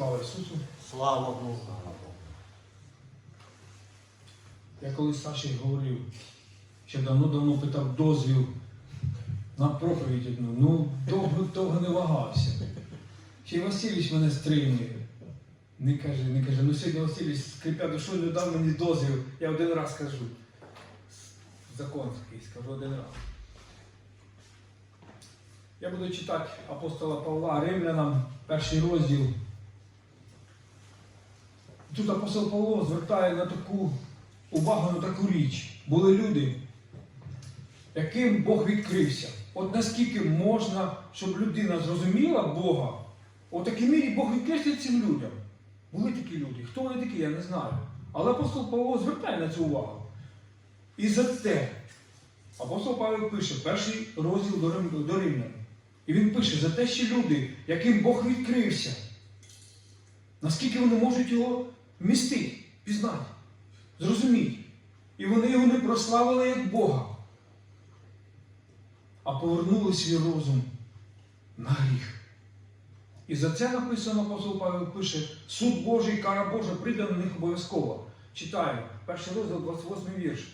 Слава Ісусу! Слава Богу. Я колись Саші говорив, ще давно-давно питав дозвіл на проповідь одну. Ну, довго довго не вагався. Ще й Васильович мене стримує. Не каже, не каже, ну сьогодні Васильович скрипя душою не дав мені дозвіл. Я один раз кажу. Закон такий, скажу один раз. Я буду читати апостола Павла Римлянам, перший розділ. Тут апостол Павло звертає на таку увагу на таку річ. Були люди, яким Бог відкрився. От наскільки можна, щоб людина зрозуміла Бога, у такій мірі Бог відкрився цим людям. Були такі люди. Хто вони такі, я не знаю. Але апостол Павло звертає на цю увагу. І за те апостол Павло пише перший розділ до Римлян. І він пише за те, що люди, яким Бог відкрився, наскільки вони можуть його вмістити, пізнати, зрозуміти. І вони його не прославили як Бога, а повернули свій розум на гріх. І за це написано апостол Павел пише, суд Божий, кара Божа прийде на них обов'язково. Читаємо, перший розділ, 28 вірш.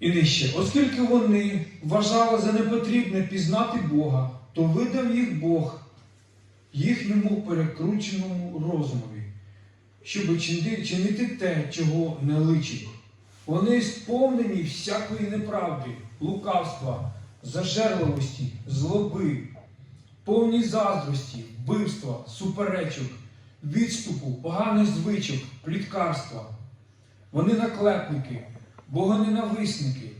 І нижче. Оскільки вони вважали за непотрібне пізнати Бога, то видав їх Бог їхньому перекрученому розумові, щоб чинити те, чого не личить. Вони сповнені всякої неправди, лукавства, зажерливості, злоби, повні заздрості, вбивства, суперечок, відступу, поганих звичок, пліткарства. Вони наклепники, богоненависники,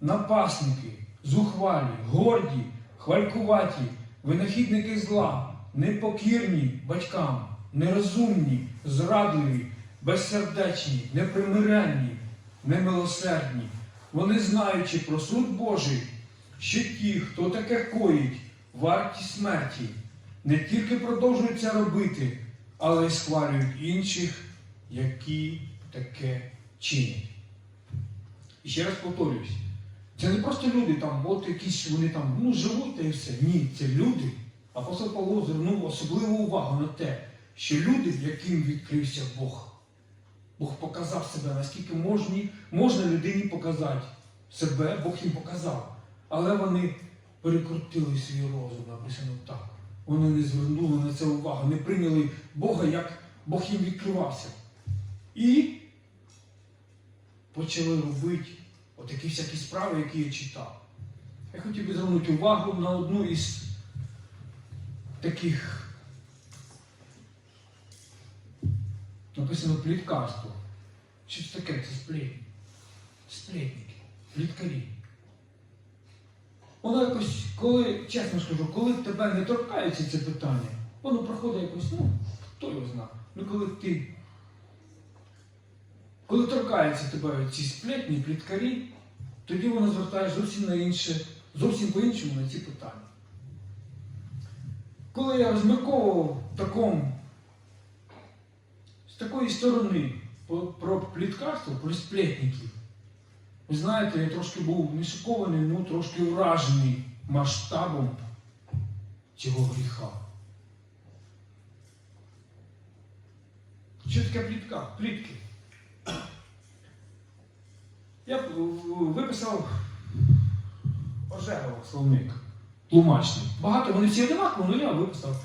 напасники, зухвалі, горді, хвалькуваті, винахідники зла, непокірні батькам, нерозумні, зрадливі, безсердечні, непримиренні, немилосердні. Вони, знаючи про суд Божий, що ті, хто таке коїть, варті смерті, не тільки продовжують це робити, але й схвалюють інших, які таке чинять. І ще раз повторююсь, це не просто люди там, от якісь вони там ну, живуть та і все. Ні, це люди. Апостол Павло звернув особливу увагу на те, що люди, яким відкрився Бог. Бог показав себе, наскільки можні, можна людині показати себе, Бог їм показав. Але вони перекрутили свій розум, написано так. Вони не звернули на це увагу, не прийняли Бога, як Бог їм відкривався. І почали робити отакі всякі справи, які я читав. Я хотів би звернути увагу на одну із таких написано пліткарство. Що це таке? Це сплетні. Сплетники, пліткарі. Воно якось, коли, чесно скажу, коли тебе не торкається це питання, воно проходить якось, ну, хто його знає. Ну коли ти. Коли торкаються тебе ці сплетні, пліткарі, тоді воно звертає зовсім на інше, зовсім по-іншому на ці питання. Коли я розмірковував такому, з такої сторони про пліткарство, про сплетників, ви знаєте, я трошки був не шокований, ну трошки вражений масштабом цього гріха. Що таке плітка? Плітки. Я б, виписав Ожегова словник, тлумачний. Багато вони всі одинакові, але я виписав.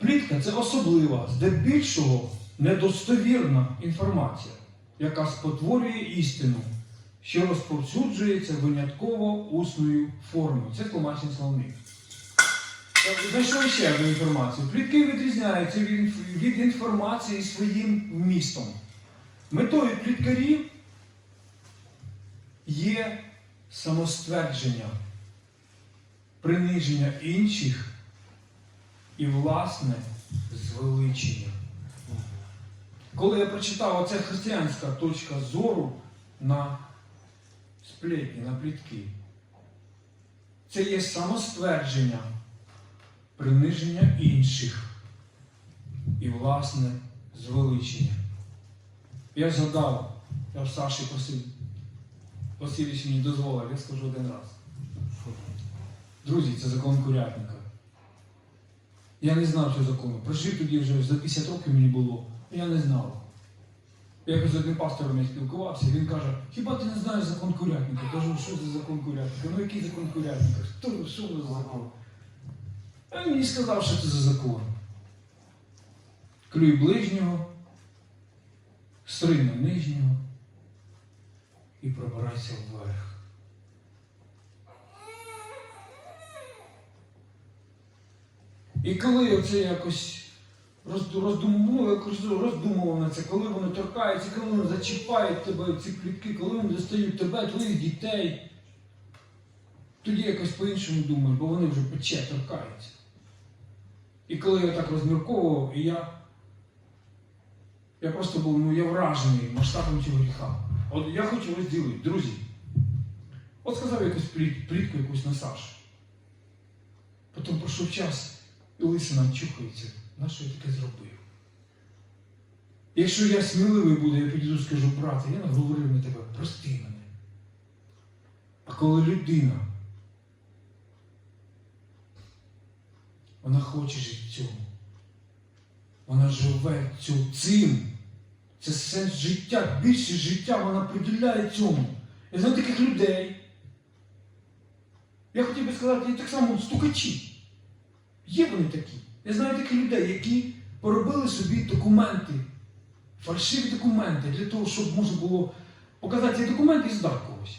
Плітка це особлива, здебільшого недостовірна інформація, яка спотворює істину, що розповсюджується винятково усною формою. Це тлумачний словник. Я Знайшов ще одну інформацію. Плітки відрізняються від, від інформації своїм вмістом. Метою пліткарів є самоствердження, приниження інших і власне звеличення. Коли я прочитав оце християнська точка зору на сплетні, на плітки, це є самоствердження, приниження інших і власне звеличення. Я згадав, я в Саші просив, мені дозволив, я скажу один раз. Друзі, це закон курятника. Я не знав цього закону. Прожив тоді вже за 50 років мені було. Я не знав. Я якось з одним пастором я спілкувався, він каже, хіба ти не знаєш закон курятника? Кажу, що це закон курятника? Ну який закон курятника? Хто, що за закон? А він мені сказав, що це за закон. Клюй ближнього, стрина нижнього і пробирайся вверх. І коли розду- ну, якось роздумував на це, коли вони торкаються, коли вони зачіпають тебе, ці плітки, коли вони достають тебе, твоїх дітей, тоді якось по-іншому думаєш, бо вони вже пече, торкаються. І коли я так розмірковував, і я, я просто був ну, я вражений масштабом цього гріха. От я хочу розділити, друзі. От сказав якусь пліт, плітку якусь на Сашу. Потім пройшов час, і лисина чухається. На що я таке зробив? Якщо я сміливий буду, я підійду і скажу, брате, я наговорив на тебе, прости мене. А коли людина, вона хоче жити цьому, вона живе цим, це сенс життя, більше життя вона приділяє цьому. Я знаю таких людей. Я хотів би сказати, і так само стукачі. Є вони такі. Я знаю таких людей, які поробили собі документи, фальшиві документи для того, щоб можна було показати ці документи і здати когось.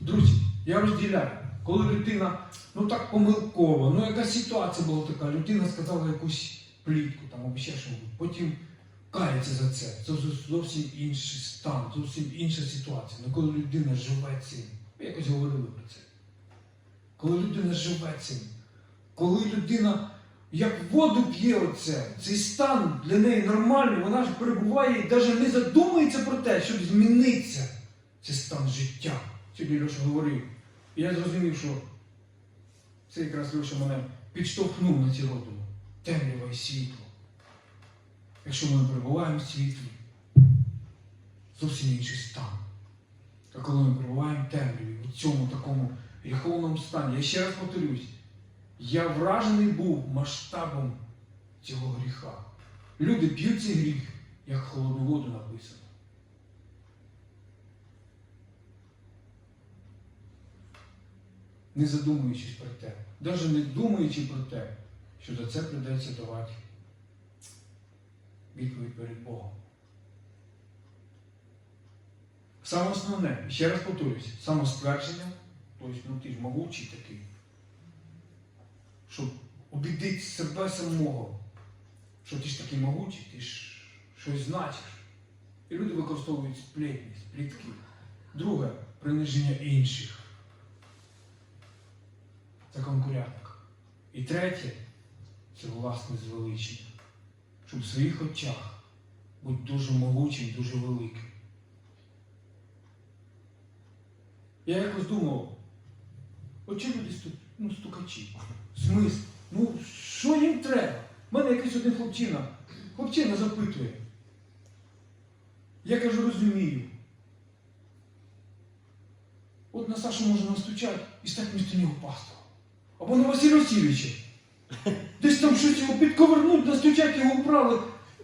Друзі, я розділяю, коли людина, ну так помилково, ну якась ситуація була така, людина сказала якусь плітку там або ще що, потім кається за це. Це зовсім інший стан, зовсім інша ситуація. Ну коли людина живе цим, ви якось говорили про це. Коли людина живе цим, коли людина як воду п'є оце, цей стан для неї нормальний, вона ж перебуває і навіть не задумується про те, щоб змінитися. Це стан життя. Сьогодні Льоша говорив. І я зрозумів, що це якраз Льоша мене підштовхнув на ці роздуми. Темрява і світло. Якщо ми перебуваємо в світлі, зовсім інший стан. А коли ми перебуваємо в темряві, у цьому такому гріховному стані, я ще раз повторюсь, я вражений був масштабом цього гріха. Люди п'ють цей гріх, як холодну воду написано. Не задумуючись про те, навіть не думаючи про те, що за це прийдеться давати відповідь перед Богом. Саме основне, ще раз повторюсь, самоствердження, тобто ну, ти ж могучий такий, щоб убідити себе самого, що ти ж такий могучий, ти ж щось значиш. І люди використовують сплетні, сплітки. Друге приниження інших. Це конкуренток. І третє це власне звеличення. Щоб в своїх очах бути дуже могучим, дуже великим. Я якось думав, чому люди сту- ну, стукачі? Смисл? Ну, що їм треба? У мене якийсь один хлопчина. Хлопчина запитує. Я кажу, розумію. От на Сашу можна настучати і стати вмісто нього пастором. Або на Василь Васильовича. Десь там щось його підковернуть, настучать його вправи.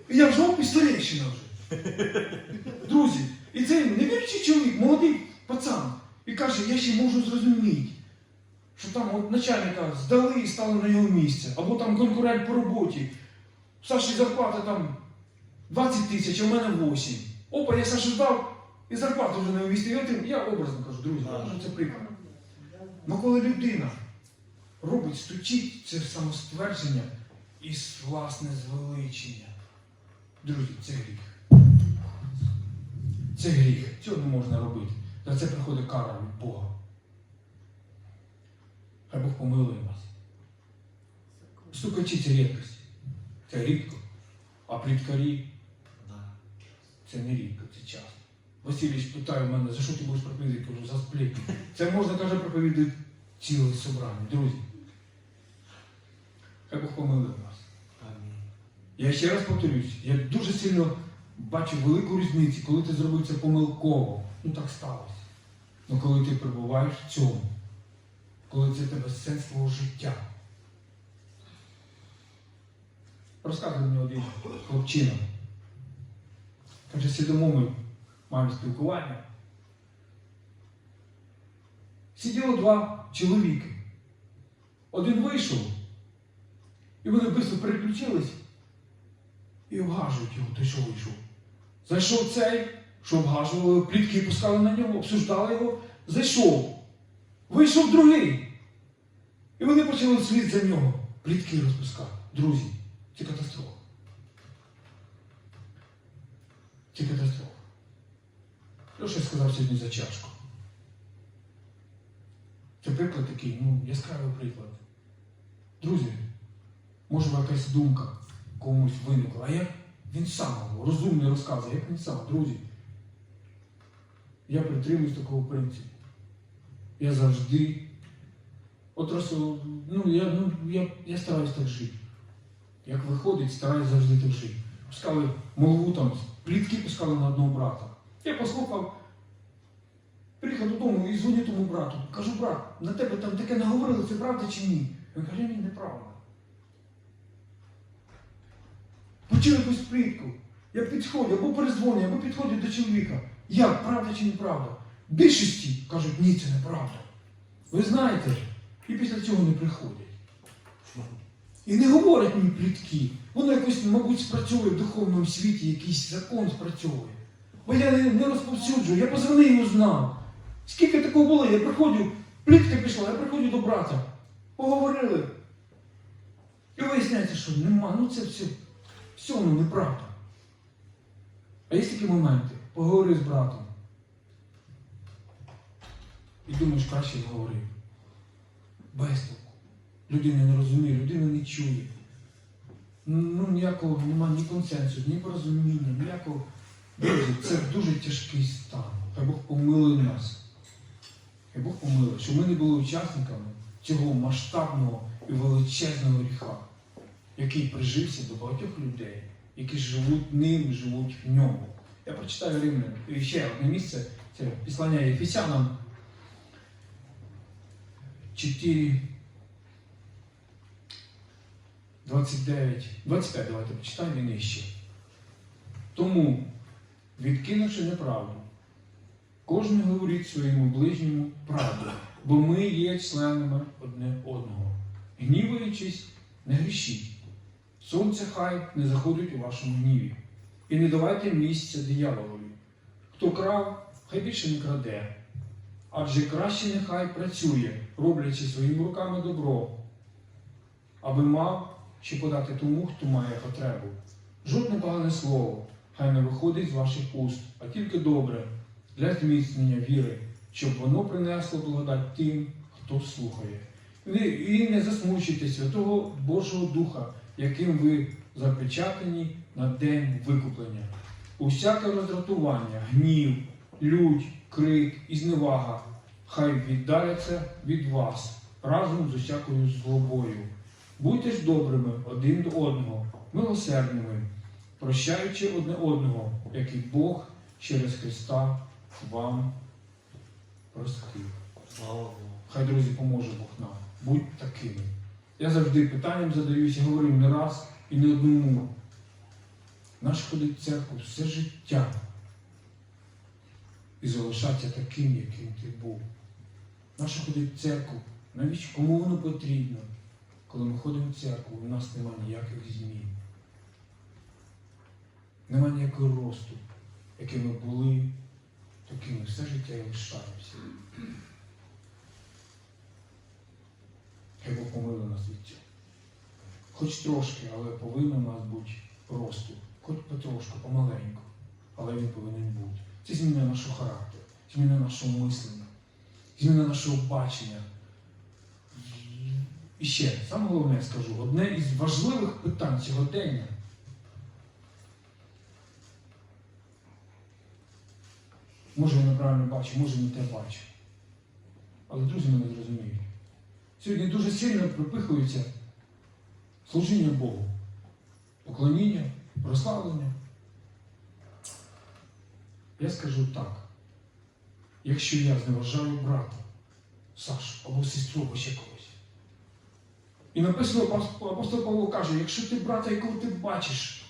І я вже пістолетщина вже. Друзі, і цей невіруючий чоловік, молодий пацан, і каже, я ще можу зрозуміти, що там от начальника здали і стали на його місце, або там конкурент по роботі. Саші зарплата там 20 тисяч, а в мене 8. Опа, я Сашу здав, і зарплату вже на місці. Я, я образно кажу, друзі, це приклад. Ну коли людина робить, стучить це самоствердження і власне звеличення. Друзі, це гріх. Це гріх. Цього не можна робити. За це приходить кара від Бога. Хай Бог помилує вас. Стукачі це рідкость. Це рідко. А пліткарі це не рідко, це часто. Васильович питає мене, за що ти будеш проповідати? Кажу, за сплетні. Це можна, каже, проповідати ціле собрання. Друзі. Хай Бог помилує вас. Амінь. Я ще раз повторюсь, я дуже сильно бачу велику різницю, коли ти зробив це помилково. Ну так сталося. Ну коли ти перебуваєш в цьому, коли це тебе сенс твого життя. Розказує мені один хлопчина. Каже, сидимо ми, маємо спілкування. Сиділо два чоловіки. Один вийшов, і вони швидко переключились і обгажують його, той, що вийшов. Зайшов цей, що обгажували, плітки пускали на нього, обсуждали його, зайшов. Вийшов другий. І вони почали слід за нього. Плітки розпускати. Друзі, це катастрофа. Це катастрофа. Леша сказав сьогодні за чашку. Це приклад такий, ну, яскравий приклад. Друзі, може якась думка комусь виникла, а як він сам розумний розказує, як він сам, друзі. Я притримуюсь такого принципу. Я завжди. От просто, ну, я, ну, я, я стараюсь так жити. Як виходить, стараюсь завжди так жити. Пускали молву там, плітки пускали на одного брата. Я послухав, приїхав додому і дзвоню тому брату. Кажу, брат, на тебе там таке наговорили, це правда чи ні? Він каже, ні, неправда. Почув якусь плітку. Я підходжу, або перезвоню, або підходжу до чоловіка. Як, правда чи неправда? Більшості кажуть, ні, це неправда. Ви знаєте, і після цього не приходять. І не говорять мені плітки. Воно якось, мабуть, спрацьовує в духовному світі, якийсь закон спрацьовує. Бо я не, розповсюджую, я позвонив і узнав. Скільки такого було, я приходжу, плітка пішла, я приходжу до брата. Поговорили. І виясняється, що нема, ну це все, все воно неправда. А є такі моменти, поговори з братом. І думаєш, краще говори. Без. Людина не розуміє, людина не чує. Ну, ніякого немає ні консенсусу, ні порозуміння, ніякого. Друзі, це дуже тяжкий стан. Хай Бог помилує нас. Хай Бог помилує, щоб ми не були учасниками цього масштабного і величезного гріха, який прижився до багатьох людей, які живуть ним, живуть в ньому. Я прочитаю Римлян. І ще одне місце це післання Єфесянам 4. 29, 25 давайте почитаємо і нижче. Тому, відкинувши неправду, кожен говорить своєму ближньому правду, бо ми є членами одне одного. Гніваючись, не грішіть. Сонце хай не заходить у вашому гніві. І не давайте місця дияволові. Хто крав, хай більше не краде. Адже краще нехай працює, роблячи своїми руками добро, аби мав що подати тому, хто має потребу. Жодне погане слово, хай не виходить з ваших уст, а тільки добре для зміцнення віри, щоб воно принесло благодать тим, хто слухає. І не засмучуйте Святого Божого Духа, яким ви запечатані на день викуплення. Усяке роздратування, гнів, лють, крик і зневага, хай віддаляться від вас разом з усякою злобою. Будьте ж добрими один до одного, милосердними, прощаючи одне одного, як і Бог через Христа вам простив. Слава Богу. Хай, друзі, поможе Бог нам. Будь такими. Я завжди питанням задаюся, говорив не раз і не одному. Наш ходить в церкву все життя і залишатися таким, яким ти був. Наше ходить в церкву. Навіщо кому воно потрібно? Коли ми ходимо в церкву, у нас немає ніяких змін. Немає ніякого росту, якими ми були, такими все життя і лишаємося. Хай Бог помилує нас від цього. Хоч трошки, але повинен у нас бути росту. Хоч потрошку, помаленьку. Але він повинен бути. Це зміна нашого характеру, зміна нашого мислення, зміна нашого бачення. І ще, саме головне скажу, одне із важливих питань сьогодення. Може, я неправильно бачу, може не те бачу. Але друзі мене зрозуміють. Сьогодні дуже сильно припихується служіння Богу, поклоніння, прославлення. Я скажу так. Якщо я зневажаю брата, Сашу або сестру або ще когось, І написано, апостол Павло каже, якщо ти брата, якого ти бачиш,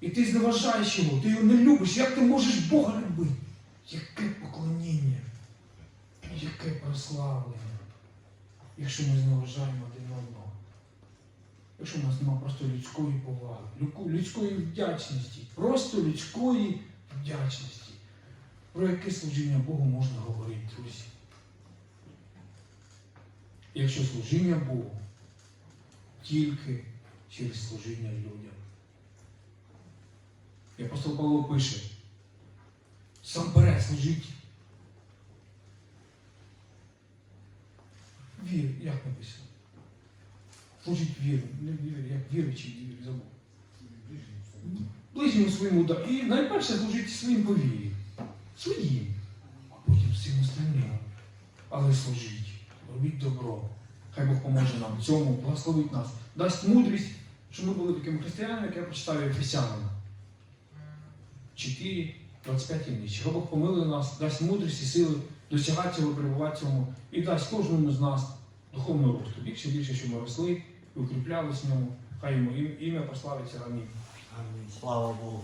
і ти зневажаєш його, ти його не любиш, як ти можеш Бога любити? Яке поклоніння, яке прославлення, якщо ми зневажаємо один одного. Якщо в нас немає просто людської поваги, людської вдячності, просто людської вдячності. Про яке служіння Богу можна говорити, друзі? Якщо служіння Богу тільки через служіння людям. І апостол Павло пише, сам перед служить. Вір, як написано? Служить віру, не вір, як віруючий вір, забув. Ближньому своєму да. І найперше служить своїм по вірі. Своїм, а потім всім остальним. Але служіть, робіть добро. Хай Бог поможе нам цьому, благословить нас, дасть мудрість, щоб ми були такими християнами, як я прочитав Ефесянам. 4, 25 ніч. Хай Бог помилує нас, дасть мудрість і сили досягати цього, перебувати цьому, і дасть кожному з нас духовного росту. Більше більше, щоб ми росли і укріплялись в ньому. Хай йому ім'я прославиться. Амінь. Слава Богу.